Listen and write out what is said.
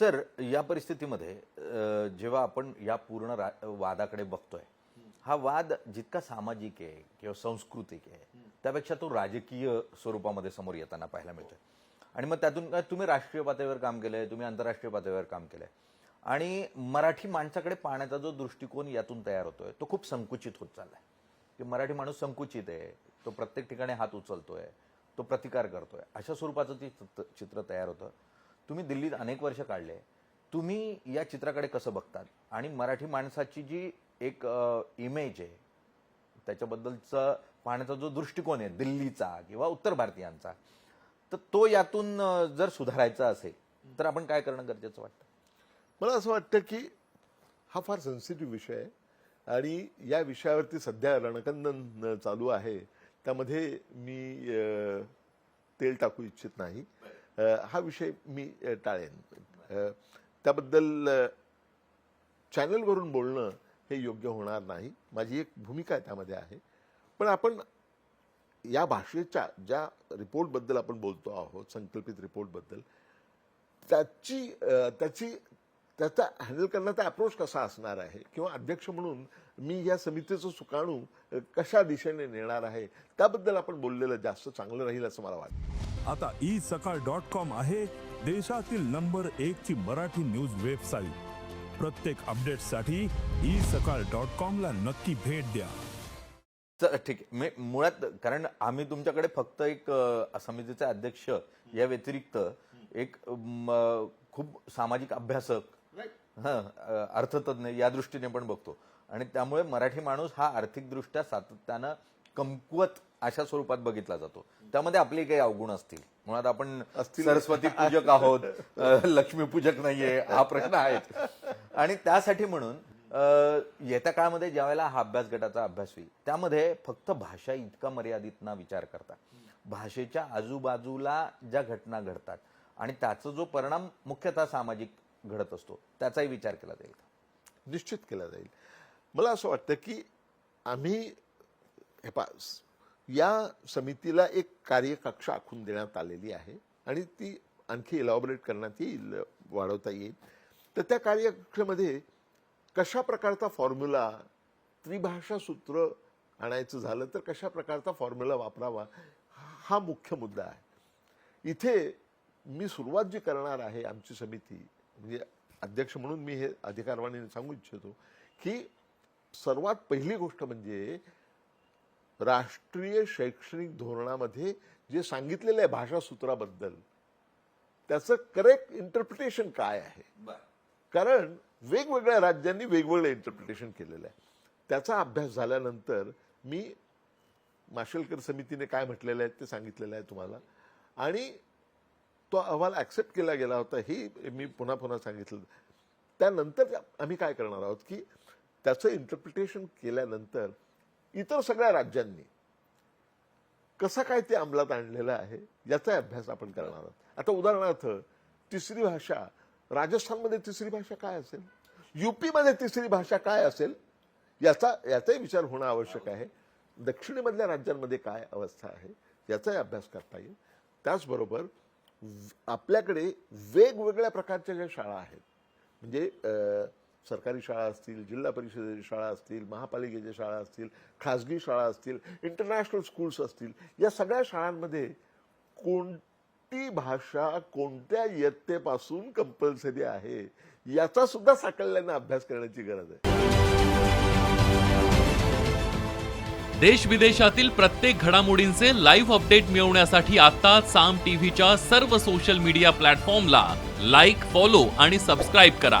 Sir या परिस्थितीमध्ये जेव्हा आपण या पूर्ण वादाकडे बघतोय हा वाद जितका सामाजिक आहे किंवा सांस्कृतिक आहे त्यापेक्षा तो राजकीय स्वरूपामध्ये समोर येताना पाहायला मिळतोय. आणि मग त्यातून काय तुम्ही राष्ट्रीय पातळीवर काम केलंय तुम्ही आंतरराष्ट्रीय पातळीवर काम केलंय. आणि मराठी माणसाकडे पाहण्याचा जो दृष्टिकोन यातून तयार होतोय तो खूप संकुचित होत चाललाय. की मराठी माणूस संकुचित आहे तो प्रत्येक ठिकाणी हात उचलतोय तो प्रतिकार करतोय. अशा स्वरूपाचं ते चित्र- चित्र तयार होतं. तुम्ही दिल्लीत अनेक वर्ष काढले तुम्ही या चित्राकडे कसं बघतात? आणि मराठी माणसाची जी एक इमेज आहे त्याच्याबद्दलचा पाहण्याचा जो दृष्टिकोन आहे दिल्लीचा किंवा उत्तर भारतीयांचा तर तो यातून जर सुधारायचा असेल तर आपण काय करणं गरजेचं वाटतं? मला असं वाटतं की हा फार सेन्सिटिव्ह विषय आहे. आणि या विषयावरती सध्या रणकंदन चालू आहे. त्यामध्ये मी तेल टाकू इच्छित नाही. हा विषय मी टाळेन त्याबद्दल uh, चॅनलवरून बोलणं हे योग्य होणार नाही. माझी एक भूमिका त्यामध्ये आहे. पण आपण या भाषेच्या ज्या रिपोर्टबद्दल आपण बोलतो आहोत संकल्पित रिपोर्टबद्दल त्याची uh, त्याची त्याचा हँडल करण्याचा अप्रोच कसा असणार आहे? किंवा अध्यक्ष म्हणून मी या समितीचं सुकाणू uh, कशा दिशेने नेणार आहे? त्याबद्दल आपण बोललेलं जास्त चांगलं राहील असं मला वाटतं. आता ई सकाळ डॉट कॉम आहे देशातील नंबर एक ची मराठी न्यूज वेबसाईट. प्रत्येक अपडेटसाठी ई सकाळ डॉट कॉम ला नक्की भेट द्या. तर ठीक आहे. मी मुळात कारण आम्ही तुमच्याकडे फक्त एक समितीचे अध्यक्ष या व्यतिरिक्त एक खूप सामाजिक अभ्यासक हं, अर्थतज्ञ या दृष्टीने पण बघतो. आणि त्यामुळे मराठी माणूस हा आर्थिकदृष्ट्या सातत्यानं कमकुवत अशा स्वरूपात बघितला जातो. त्यामध्ये आपले काही अवगुण असतील. मुळात आपण. सरस्वती पूजक आहोत अ, लक्ष्मी पूजक नाहीये हा प्रश्न आहे आणि त्यासाठी म्हणून येत्या काळामध्ये ज्यावेळेला हा अभ्यास गटाचा अभ्यास होईल त्यामध्ये फक्त भाषा इतका मर्यादित ना विचार करता भाषेच्या आजूबाजूला ज्या घटना घडतात आणि त्याचा जो परिणाम मुख्यतः सामाजिक घडत असतो त्याचाही विचार केला जाईल? निश्चित केला जाईल. मला असं वाटतं की आम्ही हे या समितीला एक कार्यकक्ष आखून देण्यात आलेली आहे आणि ती आणखी इलॉबरेट करण्यात येईल वाढवता येईल. तर त्या कार्यकक्षामध्ये कशा प्रकारचा फॉर्म्युला त्रिभाषा सूत्र आणायचं झालं तर कशा प्रकारचा फॉर्म्युला वापरावा हा मुख्य मुद्दा आहे. इथे मी सुरुवात जी करणार आहे आमची समिती म्हणजे अध्यक्ष म्हणून मी हे अधिकारवाणीने सांगू इच्छितो की सर्वात पहिली गोष्ट म्हणजे राष्ट्रीय शैक्षणिक धोरणामध्ये जे सांगितलेलं आहे भाषा सूत्राबद्दल त्याचं करेक्ट इंटरप्रिटेशन काय आहे? कारण वेगवेगळ्या राज्यांनी वेगवेगळं इंटरप्रिटेशन केलेलं आहे. त्याचा अभ्यास झाल्यानंतर मी माशेलकर समितीने काय म्हटलेलं आहे ते सांगितलेलं आहे तुम्हाला. आणि तो अहवाल ऍक्सेप्ट केला गेला होता ही मी पुन्हा पुन्हा सांगितलं. त्यानंतर आम्ही काय करणार आहोत की त्याचं इंटरप्रिटेशन केल्यानंतर इतर सगळ्या राज्यांनी. कसं काय ते अंमलात आणलेलं आहे याचा अभ्यास आपण करणार आहोत. आता उदाहरणार्थ तिसरी भाषा राजस्थानमध्ये तिसरी भाषा काय असेल? युपीमध्ये तिसरी भाषा काय असेल? याचा याचाही विचार होणं आवश्यक आहे. दक्षिणेमधल्या राज्यांमध्ये काय अवस्था आहे याचाही अभ्यास करता येईल. त्याचबरोबर आपल्याकडे वेगवेगळ्या प्रकारच्या ज्या शाळा आहेत म्हणजे सरकारी शाळा असतील जिल्हा परिषदेच्या शाळा असतील महापालिकेच्या शाळा असतील खाजगी शाळा असतील इंटरनॅशनल स्कूल्स असतील या सगळ्या शाळांमध्ये कोणती भाषा कोणत्या इयत्तेपासून कंपल्सरी आहे याचा सुद्धा साकल्यानं अभ्यास करण्याची गरज आहे. देश विदेशातील प्रत्येक घडामोडींचे लाईव्ह अपडेट मिळवण्यासाठी आता साम टीव्हीच्या सर्व सोशल मीडिया प्लॅटफॉर्मला लाईक फॉलो आणि सबस्क्राईब करा.